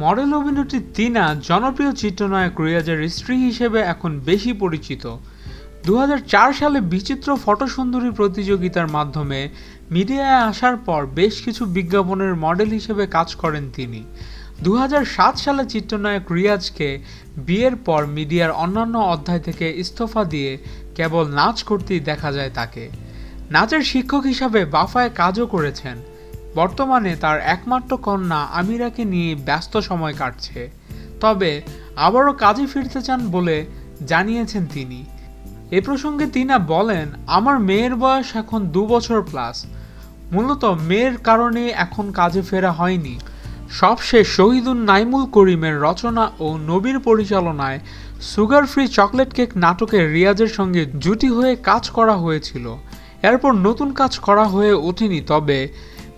Model অভিনেত্রী তিনা জনপ্রিয় চিত্রনায়ক রিয়াজের স্ত্রী হিসেবে এখন বেশি পরিচিত। দু হাজার চার সালে বিচিত্র ফটোসুন্দরী প্রতিযোগিতার মাধ্যমে মিডিয়ায় আসার পর বেশ কিছু বিজ্ঞাপনের মডেল হিসেবে কাজ করেন তিনি। দু হাজার সাত সালে চিত্রনায়ক রিয়াজকে বিয়ের পর মিডিয়ার অন্যান্য অধ্যায় থেকে ইস্তফা দিয়ে কেবল নাচ করতেই দেখা যায় তাকে। নাচের শিক্ষক হিসাবে বাফায় কাজও করেছেন। বর্তমানে তার একমাত্র কন্যা আমিরাকে নিয়ে ব্যস্ত সময় কাটছে। তবে আবারও কাজে ফিরতে চান বলে জানিয়েছেন তিনি। এ প্রসঙ্গে তিনা বলেন, আমার মেয়ের বয়স এখন দু বছর প্লাস। মূলত মেয়ের কারণে এখন কাজে ফেরা হয়নি। সবশেষ শহীদুল নাইমুল করিমের রচনা ও নবীর পরিচালনায় সুগার ফ্রি চকলেট কেক নাটকে রিয়াজের সঙ্গে জুটি হয়ে কাজ করা হয়েছিল। এরপর নতুন কাজ করা হয়ে ওঠেনি, তবে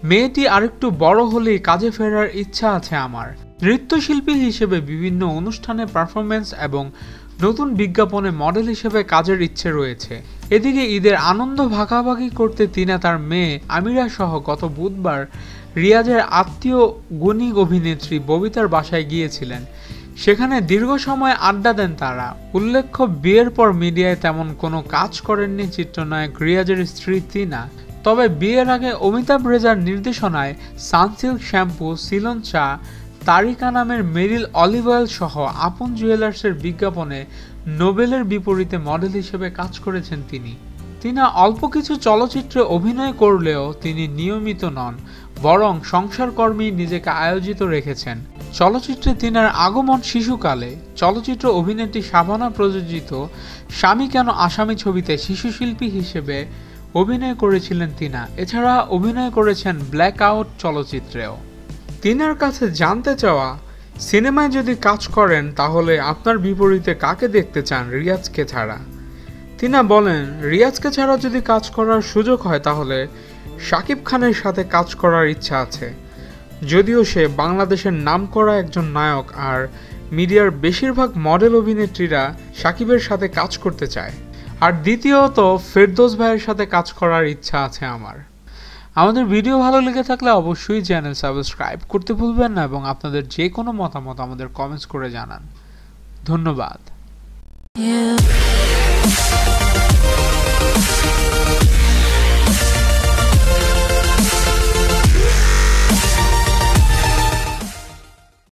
মেয়েটি আরেকটু বড় হলেই কাজে ফেরার ইচ্ছা আছে আমার। নৃত্যশিল্পী হিসেবে বিভিন্ন অনুষ্ঠানে পারফরমেন্স এবং নতুন বিজ্ঞাপনে মডেল হিসেবে কাজের ইচ্ছে রয়েছে। এদিকে ঈদের আনন্দ ভাগাভাগি করতে তিনা তার মেয়ে আমিরা সহ গত বুধবার রিয়াজের আত্মীয় গুণী অভিনেত্রী ববিতার বাসায় গিয়েছিলেন। সেখানে দীর্ঘ সময় আড্ডা দেন তারা। উল্লেখ্য, বিয়ের পর মিডিয়ায় তেমন কোনো কাজ করেননি চিত্রনায়ক রিয়াজের স্ত্রী তিনা তবে বিয়ের আগে অমিতাভ রেজার নির্দেশনায় সানসিল্ক শ্যাম্পু, সিলন চা, তারিকা নামের মেরিল অলিভ অয়েল সহ আপন জুয়েলার্সের বিজ্ঞাপনে নোবেলের বিপরীতে মডেল হিসেবে কাজ করেছেন তিনি। তিনি অল্প কিছু চলচ্চিত্রে অভিনয় করলেও তিনি নিয়মিত নন। বরং সংসার কর্মেই নিজেকে আয়োজিত রেখেছেন। চলচ্চিত্রে তিনার আগমন শিশুকালে চলচ্চিত্র অভিনেত্রী শাবানা প্রযোজিত স্বামী কেন আসামি ছবিতে শিশুশিল্পী হিসেবে অভিনয় করেছিলেন তিনা। এছাড়া অভিনয় করেছেন ব্ল্যাক আউট চলচ্চিত্রেও। তিনার কাছে জানতে চাওয়া, সিনেমায় যদি কাজ করেন তাহলে আপনার বিপরীতে কাকে দেখতে চান রিয়াজকে ছাড়া? তিনা বলেন, রিয়াজকে ছাড়া যদি কাজ করার সুযোগ হয় তাহলে শাকিব খানের সাথে কাজ করার ইচ্ছা আছে। যদিও সে বাংলাদেশের নামকরা একজন নায়ক আর মিডিয়ার বেশিরভাগ মডেল অভিনেত্রীরা সাকিবের সাথে কাজ করতে চায়। আর দ্বিতীয়ত, ফেরদোস ভাইয়ের সাথে কাজ করার ইচ্ছা আছে আমার। আমাদের ভিডিও ভালো লেগে থাকলে অবশ্যই চ্যানেল সাবস্ক্রাইব করতে ভুলবেন না এবং আপনাদের যে কোনো মতামত আমাদের কমেন্টস করে জানান। ধন্যবাদ।